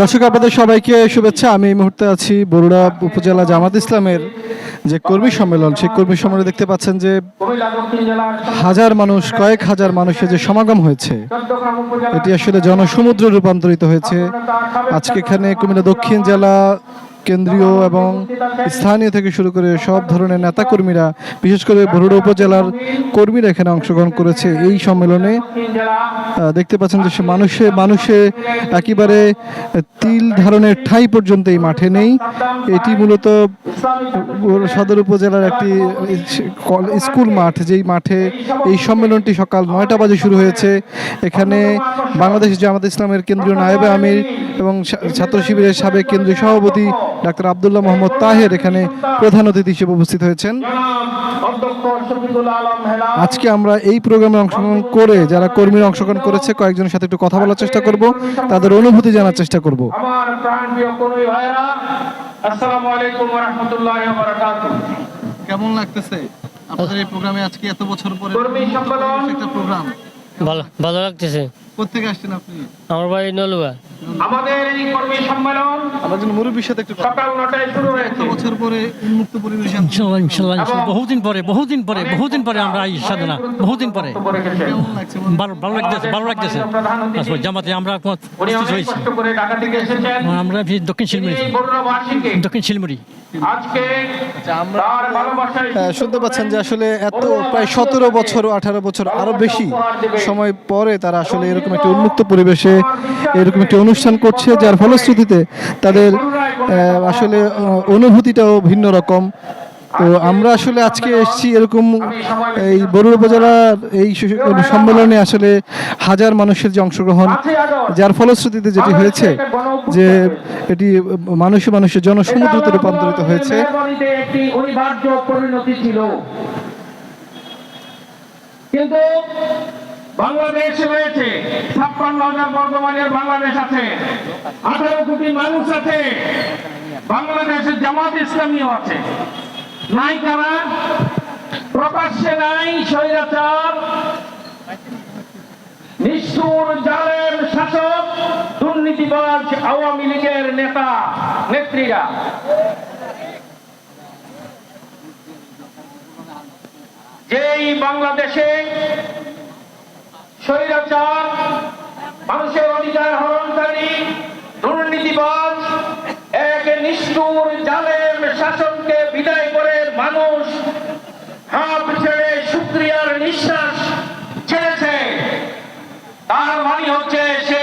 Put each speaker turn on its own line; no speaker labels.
দর্শক, আপনাদের সবাইকে শুভেচ্ছা। আমি এই মুহূর্তে আছি বরুড়া উপজেলা জামাত ইসলামের যে কর্মী সম্মেলন, সেই কর্মী সম্মেলনে দেখতে পাচ্ছেন যে হাজার মানুষ, কয়েক হাজার মানুষের যে সমাগম হয়েছে, এটি আসলে জনসমুদ্র রূপান্তরিত হয়েছে। আজকে এখানে কুমিল্লা দক্ষিণ জেলা কেন্দ্রীয় এবং স্থানীয় থেকে শুরু করে সব ধরনের নেতাকর্মীরা বিশেষ করে বরুড়া উপজেলার কর্মীরা এখানে অংশগ্রহণ করেছে। এই সম্মেলনে দেখতে পাচ্ছেন যে সে মানুষে মানুষে একেবারে তিল ধারণের ঠাঁই পর্যন্ত এই মাঠে নেই। এটি মূলত সদর উপজেলার একটি কল- স্কুল মাঠ যেই মাঠে এই সম্মেলনটি সকাল নয়টা বাজে শুরু হয়েছে। এখানে বাংলাদেশ জামাত ইসলামের কেন্দ্রীয় নায়েবে আমির এবং ছাত্র শিবিরের সাবেক কেন্দ্রীয় সভাপতি ডাক্তার আবদুল্লাহ মোহাম্মদ তাহের এখানে প্রধান অতিথি হিসেবে উপস্থিত হয়েছেন। আজকে আমরা এই প্রোগ্রামে অংশগ্রহণ করে যারা কর্মীরা অংশগ্রহণ করেছে কয়েকজনের সাথে একটু কথা বলার চেষ্টা করব তাদের অনুভূতি জানার চেষ্টা করব।
আমার প্রাণপ্রিয় কর্মী ভাইরা আসসালামু আলাইকুম ওয়া রাহমাতুল্লাহি ওয়া বারাকাতুহু।
কেমন লাগতেছে আপনাদের এই প্রোগ্রামে আজকে এত বছর পরে
কর্মী
একটা প্রোগ্রাম?
ভালো ভালো লাগতেছে।
কোথেকে আসছেন আপনি?
আমার বাড়ি নলুয়া।
আমাদের এই কর্মী সম্মেলন
আমার জন্য মুরব্বীর সাথে একটু
সকাল নটায় শুরু হয়েছে।
বছর পরে উন্মুক্ত পরিবেশে
ইনশাল্লাহ ইনশাল্লাহ ইনশাল্লাহ। বহুদিন পরে বহুদিন পরে বহুদিন পরে আমরা এই সাধনা বহুদিন পরে। ভালো ভালো লাগতেছে ভালো লাগতেছে। আসলে জামাতে আমরা উপস্থিত হয়েছি।
কষ্ট করে ঢাকা থেকে এসেছেন।
আমরা দক্ষিণ শিলমুড়ি দক্ষিণ শিলমুড়ি।
ভালোবাসায়
হ্যাঁ, শুনতে পাচ্ছেন যে আসলে এত প্রায় সতেরো বছর আঠারো বছর আরও বেশি সময় পরে তারা আসলে এরকম একটি উন্মুক্ত পরিবেশে এরকম একটি অনুষ্ঠান করছে, যার ফলশ্রুতিতে তাদের আসলে অনুভূতিটাও ভিন্ন রকম। তো আমরা আসলে আজকে এসেছি এরকম, এই বরুড়া উপজেলার এই সম্মেলনে আসলে হাজার মানুষের যে অংশগ্রহণ, যার ফলশ্রুতিতে যেটি হয়েছে, যে এটি মানুষে মানুষের জনসমুদ্রতে রূপান্তরিত হয়েছে।
কিন্তু বাংলাদেশ রয়েছে ছাপ্পান্ন হাজার বর্গমানের বাংলাদেশ আছে। আঠারো কোটি মানুষ আছে। বাংলাদেশের জামাত ইসলামীও আছে। নাই কারা? প্রকাশ্যে নাই স্বৈরাচার। নিষ্ঠুর জালেম শাসক, দুর্নীতিবাজ আওয়ামী লীগের নেতা, নেত্রীরা। যেই বাংলাদেশে স্বৈরাচার, মানুষের অধিকার হরণকারী, দুর্নীতিবাজ, এক নিষ্ঠুর জালেম শাসনকে বিদায় করে মানুষ হাঁপ ছেড়ে শুক্রিয়ার নিঃশ্বাস ছেড়েছে। তার মানে হচ্ছে